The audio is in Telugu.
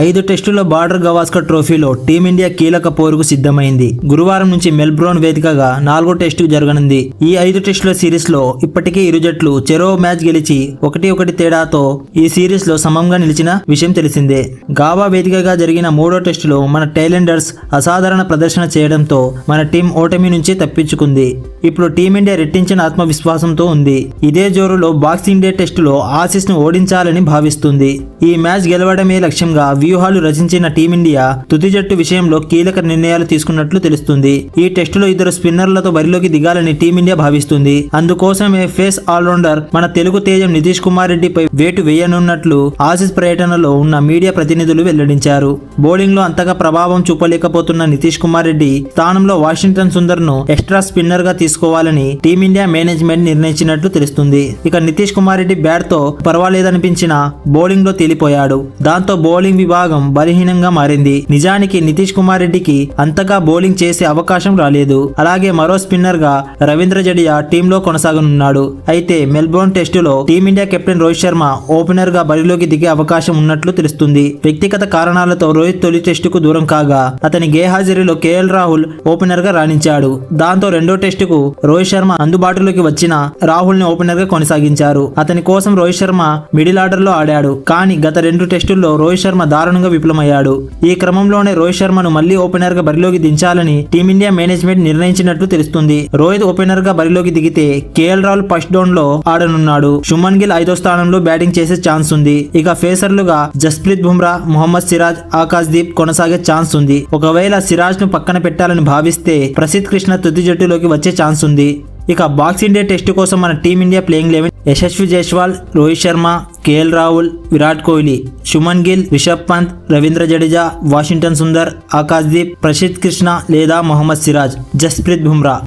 ఐదు టెస్టుల బార్డర్ గవాస్కర్ ట్రోఫీలో టీమిండియా కీలక పోరుకు సిద్ధమైంది. గురువారం నుంచి మెల్బ్రోన్ వేదికగా నాలుగో టెస్టు జరగనుంది. ఈ ఐదు టెస్టుల సిరీస్లో ఇప్పటికే ఇరు జట్లు చెరో మ్యాచ్ గెలిచి ఒకటి ఒకటి తేడాతో ఈ సిరీస్లో సమంగా నిలిచిన విషయం తెలిసిందే. గావా వేదికగా జరిగిన మూడో టెస్టులో మన టైలెండర్స్ అసాధారణ ప్రదర్శన చేయడంతో మన టీం ఓటమి నుంచి తప్పించుకుంది. ఇప్పుడు టీమిండియా రెట్టించిన ఆత్మవిశ్వాసంతో ఉంది. ఇదే జోరులో బాక్సింగ్ డే టెస్టులో ఆసిస్ను ఓడించాలని భావిస్తుంది. ఈ మ్యాచ్ గెలవడమే లక్ష్యంగా వ్యూహాలు రచించిన టీమిండియా తుది జట్టు విషయంలో కీలక నిర్ణయాలు తీసుకున్నట్లు తెలుస్తుంది. ఈ టెస్టులో ఇద్దరు స్పిన్నర్లతో బరిలోకి దిగాలని టీమిండియా భావిస్తుంది. అందుకోసమే ఫేస్ ఆల్రౌండర్ మన తెలుగు తేజం నితీష్ కుమార్ రెడ్డిపై వేటు వేయనున్నట్లు ఆసీస్ పర్యటనలో ఉన్న మీడియా ప్రతినిధులు వెల్లడించారు. బౌలింగ్లో అంతగా ప్రభావం చూపలేకపోతున్న నితీష్ కుమార్ రెడ్డి స్థానంలో వాషింగ్టన్ సుందర్ను ఎక్స్ట్రా స్పిన్నర్గా తీసుకోవాలని టీమిండియా మేనేజ్మెంట్ నిర్ణయించినట్లు తెలుస్తుంది. ఇక నితీష్ కుమార్ రెడ్డి బ్యాట్తో పర్వాలేదనిపించిన బౌలింగ్లో తేలిపోయాడు. దాంతో బౌలింగ్ విభాగం బలహీనంగా మారింది. నిజానికి నితీష్ కుమార్ రెడ్డికి అంతగా బౌలింగ్ చేసే అవకాశం రాలేదు. అలాగే మరో స్పిన్నర్గా రవీంద్ర జడియా టీంలో కొనసాగనున్నాడు. అయితే మెల్బోర్న్ టెస్టులో టీమిండియా కెప్టెన్ రోహిత్ శర్మ ఓపెనర్గా బరిలోకి దిగే అవకాశం ఉన్నట్లు తెలుస్తుంది. వ్యక్తిగత కారణాలతో రోహిత్ తొలి టెస్టుకు దూరం కాగా అతని గేహాజరీలో కేఎల్ రాహుల్ ఓపెనర్గా రాణించాడు. దాంతో రెండో టెస్టుకు రోహిత్ శర్మ అందుబాటులోకి వచ్చిన రాహుల్ని ఓపెనర్గా కొనసాగించారు. అతని కోసం రోహిత్ శర్మ మిడిల్ ఆర్డర్లో ఆడాడు. కానీ గత రెండు టెస్టుల్లో రోహిత్ శర్మ దారుణంగా విఫలమయ్యాడు. ఈ క్రమంలోనే రోహిత్ శర్మను మళ్ళీ ఓపెనర్గా బరిలోకి దించాలని టీమిండియా మేనేజ్మెంట్ నిర్ణయించినట్లు తెలుస్తుంది. రోహిత్ ఓపెనర్గా బరిలోకి దిగితే కేఎల్ రాహుల్ ఫస్ట్ డౌన్లో ఆడనున్నాడు. శుమన్ గిల్ ఐదో స్థానంలో బ్యాటింగ్ చేసే ఛాన్స్ ఉంది. ఇక ఫేసర్లుగా జస్ప్రీత్ బుమ్రా మొహమ్మద్ సిరాజ్ ఆకాశ్ దీప్ కొనసాగే ఛాన్స్ ఉంది. ఒకవేళ సిరాజ్ను పక్కన పెట్టాలని భావిస్తే ప్రసిద్ కృష్ణ తుది జట్టులోకి వచ్చే ఛాన్స్ ఉంది. ఇక బాక్సింగ్ డే టెస్ట్ కోసం మన team India playing eleven. Yashasvi Jaiswal Rohit Sharma K L Rahul Virat Kohli Shubman Gill Rishabh Pant Ravindra Jadeja Washington Sundar Akash Deep Prasidh Krishna లేదా మొహమ్మద్ సిరాజ్. జస్ప్రీత్ బుమ్రా.